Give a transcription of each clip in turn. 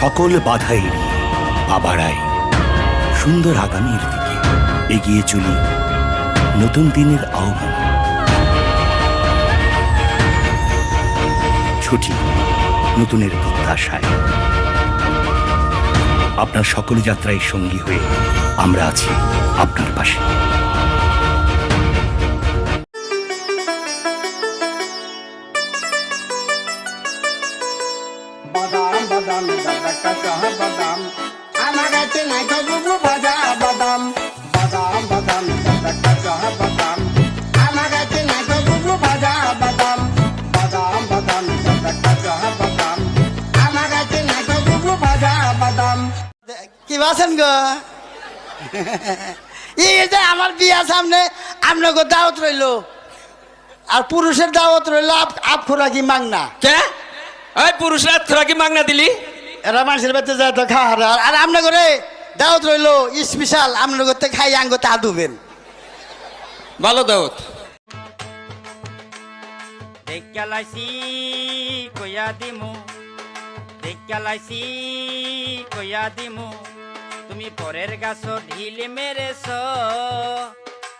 সকল বাধা এড়িয়ে বাবারাই সুন্দর আগামীর দিকে এগিয়ে চলি নতুন দিনের আহ্বান। ছুটি নতুনের প্রত্যাশায়। আপনার সকল যাত্রায় সঙ্গী হয়ে আমরা আছি আপনার পাশে। বাদাম দাদা কাঁচা বাদাম। আমার কাছে নাই তো ভাজা বাদাম। বাদাম বাদাম দাদা কাঁচা বাদাম। আমার কাছে নাই তো ভাজা বাদাম। বাদাম বাদাম দাদা কাঁচা বাদাম। আমার কাছে নাই তো ভাজা বাদাম। কি বাসেন গো? এই যে আমার বিয়া সামনে আপনাকে দাওয়াত রইল। আর পুরুষের দাওয়াত রইল আপ আপ খোরাকি মাংনা। কে? ওই পুরুষরা তোরা কি মাগনা দিলি? এরা মানুষের বাড়িতে যায় তো খাওয়া আর আপনার করে দাওয়াত রইল স্পেশাল আপনার করতে খাই আঙ্গ তা দুবেন। ভালো দাওত দেখালাইছি কইয়া দিমু। দেখালাইছি কইয়া দিমু। তুমি পরের গাছ ঢিল মেরেছ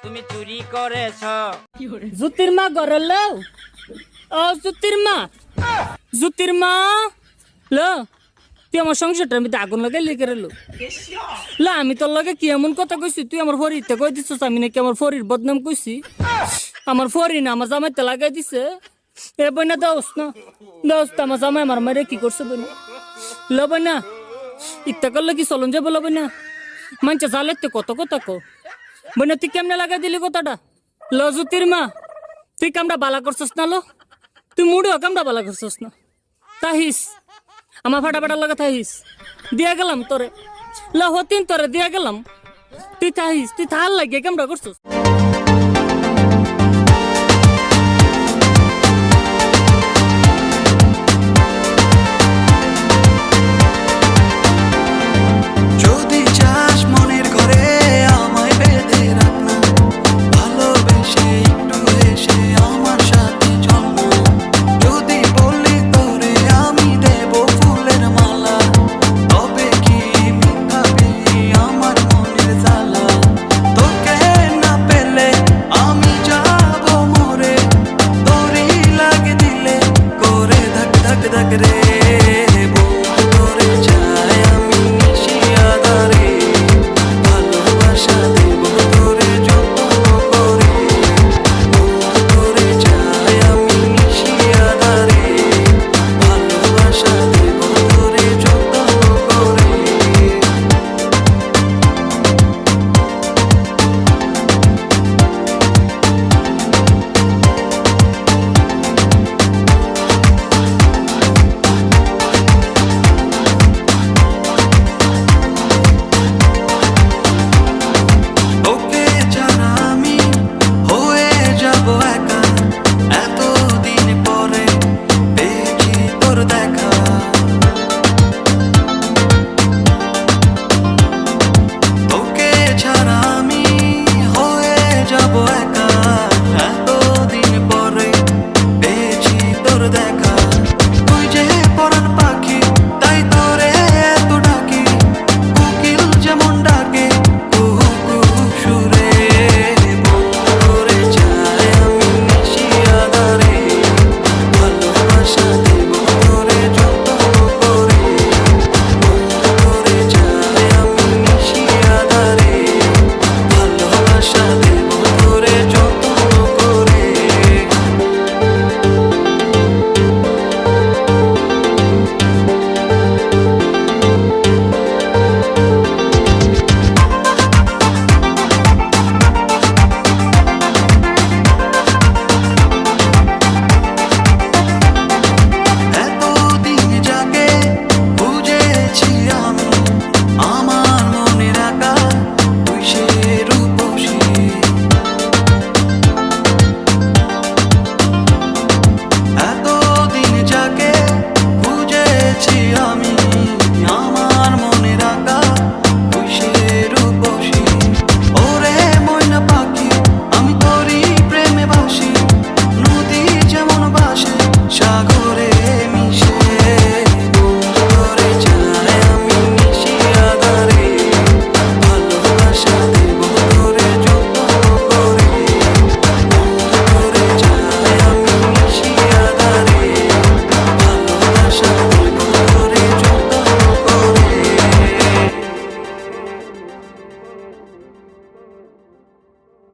তুমি চুরি করেছ। জুতির মা ঘরে লও ও জুতির মা। জুতির মা। ল, তুই আমার সংসারটার মধ্যে আগুন লাগাই লিখে রেলো লা, আমি তোর লগে কি এমন কথা কইছি? তুই আমার ফরিতে কই দিছিস? আমি নাকি আমার ফরির বদনাম কইছি। আমার ফরি না, আমার জামাইতে লাগাই দিছে। এ বইনা দাওস না দাওস তো আমার জামাই আমার মারে কি করছে বইনা? ল বইনা ইত্যা করলে কি চলন যাব ল বইনা? মানছে জালেতে কত কথা কো বইনা, তুই কেমনে লাগাই দিলি কথাটা? ল, জুতির মা, তুই কামটা বালা করছস না লো? তুই মুড়েও কামটা বালা করছস না? তাহিস। আমার ফাটা ফাটা লাগা তাহিস। দিয়া গেলাম তোরে। ল তিন তোরে, দিয়া গেলাম। তুই তাহিস, তুই থাল লাগিয়ে কেমন করছস?